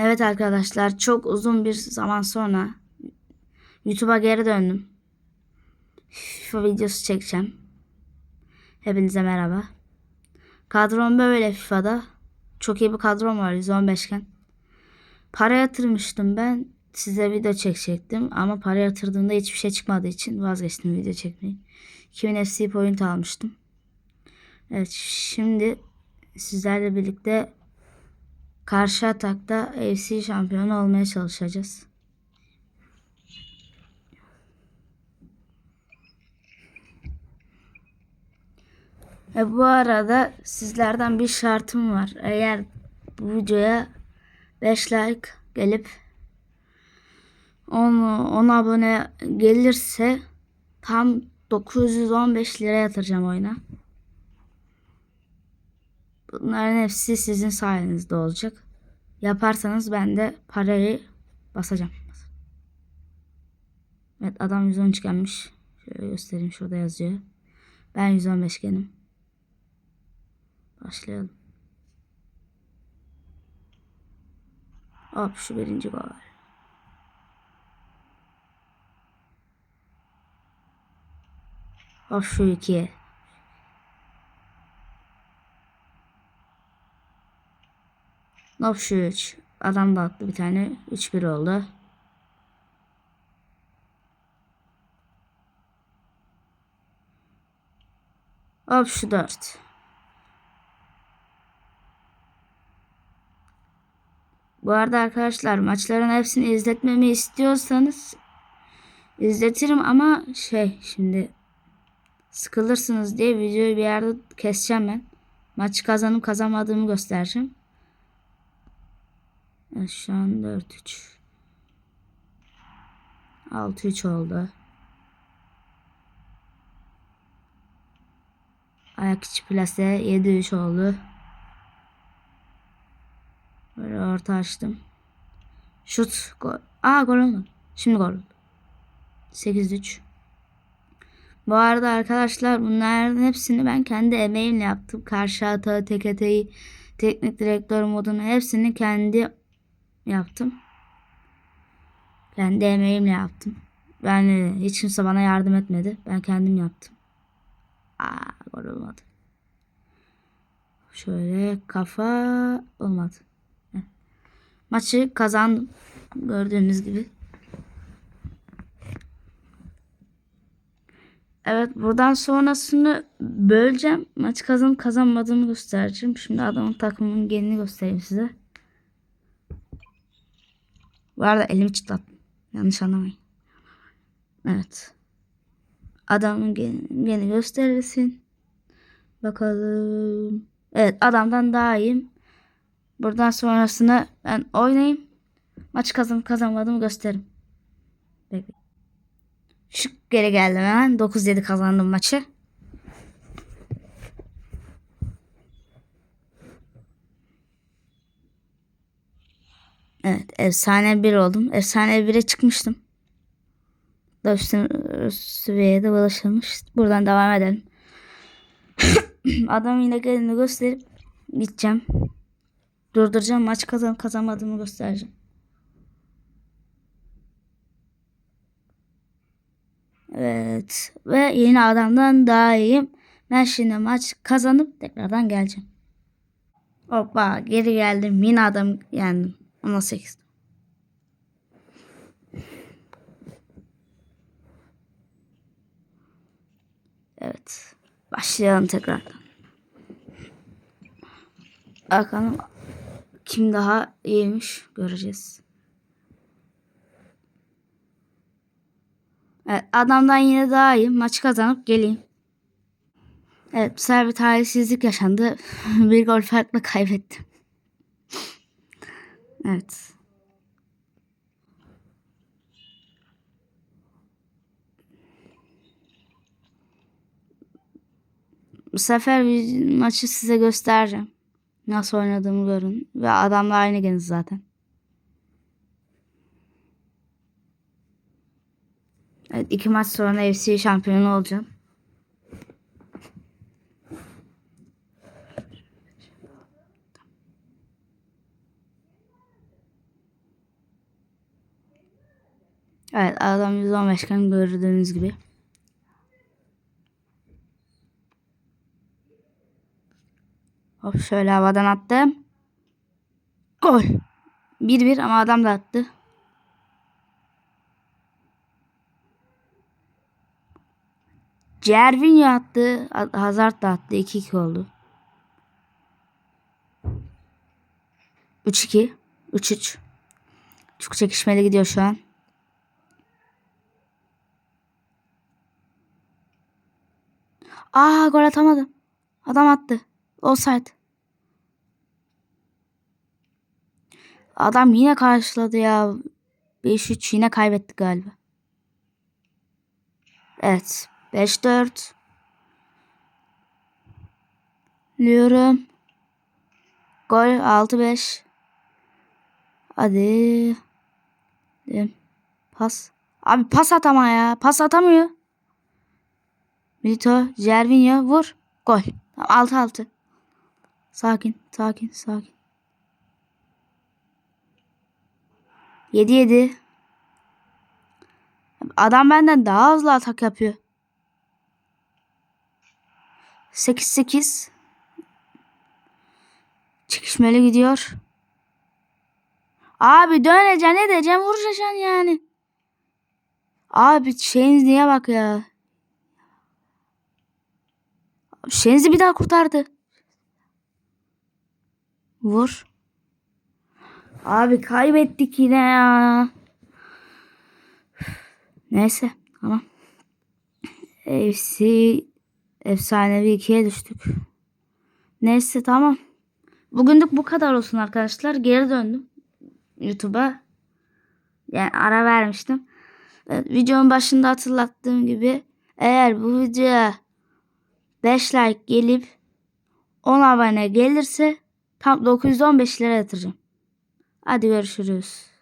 Evet arkadaşlar çok uzun bir zaman sonra YouTube'a geri döndüm. FIFA videosu çekeceğim. Hepinize merhaba. Kadrom böyle FIFA'da. Çok iyi bir kadrom var 115 iken. Para yatırmıştım ben. Size video çekecektim ama para yatırdığımda hiçbir şey çıkmadığı için vazgeçtim video çekmeyi. 2000 FC point almıştım. Evet şimdi sizlerle birlikte karşı atakta FC şampiyonu olmaya çalışacağız. E bu arada sizlerden bir şartım var. Eğer bu videoya 5 like gelip 10, 10 abone gelirse tam 915 lira yatıracağım oyuna. Bunların hepsi sizin sayenizde olacak. Yaparsanız ben de parayı basacağım. Evet adam 113 gelmiş. Şöyle göstereyim şurada yazıyor. Ben 115 genim. Başlayalım. Hop şu birinci gol. Hop şu iki. Hop şu üç. Adam da attı bir tane. 3-1 oldu. Hop şu dört. Bu arada arkadaşlar maçların hepsini izletmemi istiyorsanız izletirim ama şey şimdi sıkılırsınız diye videoyu bir yerde keseceğim ben. Maçı kazanıp kazanmadığımı göstereceğim. An 4-3. 6-3 oldu. Ayak içi plase 7-3 oldu. Böyle orta açtım. Şut. Gol. Aa gol olmadı. Şimdi gol oldu. 8-3. Bu arada arkadaşlar bunların hepsini ben kendi emeğimle yaptım. Karşı atağı, tek eteği, teknik direktör modunu hepsini kendi yaptım. Kendi emeğimle yaptım. Yani hiç kimse bana yardım etmedi. Ben kendim yaptım. Aa gol olmadı. Şöyle kafa olmadı. Maçı kazandım. Gördüğünüz gibi. Evet buradan sonrasını böleceğim. Maçı kazanıp kazanmadığımı göstereceğim. Şimdi adamın takımının genini göstereyim size. Bu arada elimi çıtlattım. Yanlış anlamayın. Evet. Adamın geni gösterilsin. Bakalım. Evet adamdan daha iyiyim. Buradan sonrasını ben oynayayım. Maç kazanıp kazanmadığımı gösteririm. Şu geri geldim hemen. 9-7 kazandım maçı. Evet efsane bir oldum. Efsane 1'e çıkmıştım. Da üstün seviyeye de ulaşılmış. Buradan devam edelim. Adam yine gelini gösterip gideceğim. Durduracağım. Maç kazan kazanmadığımı göstereceğim. Evet. Ve yeni adamdan daha iyiyim. Ben şimdi maç kazanıp tekrardan geleceğim. Hoppa geri geldim. Yine adam yendim. 18. Evet. Başlayalım tekrardan. Bakalım kim daha iyiymiş göreceğiz. Evet, adamdan yine daha iyi. Maç kazanıp geleyim. Evet bu sefer bir talihsizlik yaşandı. bir gol farkla kaybettim. Evet. Bu sefer maçı size göstereceğim. Nasıl oynadığımı görün. Ve adamla aynı geniz zaten. Evet iki maç sonra FC şampiyonu olacağım. Evet adam 115 iken gördüğünüz gibi. Hop şöyle havadan attım. Gol. 1-1 ama adam da attı. Cervinho attı. Hazard da attı. 2-2 oldu. 3-2. 3-3. Çok çekişmeli gidiyor şu an. Aa gol atamadım. Adam attı. Offside. Adam yine karşıladı ya. 5-3 yine kaybettik galiba. Evet. 5-4. Diyorum. Gol 6-5. Hadi. Pas. Abi pas atama ya. Pas atamıyor. Milito, Cervinho vur. Gol. 6-6. Sakin, sakin, sakin. 7-7. Adam benden daha hızlı atak yapıyor. 8-8. Çekişmeli gidiyor. Abi döneceksin edeceksin vuracaksın yani. Abi Şenzli'ye bak ya. Şenzi bir daha kurtardı. Vur. Abi kaybettik yine ya. Neyse tamam. FC efsanevi ikiye düştük. Neyse tamam. Bugünlük bu kadar olsun arkadaşlar. Geri döndüm. YouTube'a. Yani ara vermiştim. Videonun başında hatırlattığım gibi eğer bu videoya 5 like gelip 10 abone gelirse tam 915 lira yatıracağım. Hadi görüşürüz.